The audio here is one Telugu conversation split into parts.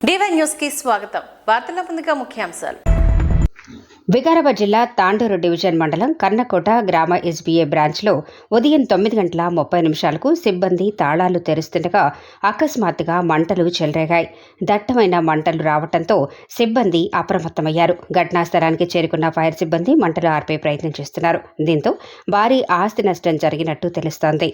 డివై న్యూస్కి స్వాగతం. వార్తల ముందుగా ముఖ్యాంశాలు. వికారాబాద్ జిల్లా తాండూరు డివిజన్ మండలం కర్ణకోట గ్రామ ఎస్బీఐ బ్రాంచ్లో ఉదయం తొమ్మిది గంటల ముప్పై నిమిషాలకు సిబ్బంది తాళాలు తెరుస్తుండగా అకస్మాత్తుగా మంటలు చెలరేగాయి. దట్టమైన మంటలు రావడంతో సిబ్బంది అప్రమత్తమయ్యారు. ఘటనా స్థలానికి చేరుకున్న ఫైర్ సిబ్బంది మంటలు ఆర్పే ప్రయత్నం చేస్తున్నారు. దీంతో భారీ ఆస్తి నష్టం జరిగినట్టు తెలుస్తోంది.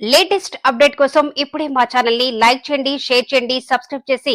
లేటెస్ట్ అప్డేట్ కోసం ఇప్పుడే మా ఛానల్ని లైక్ చేయండి షేర్ చేయండి సబ్స్క్రైబ్ చేసి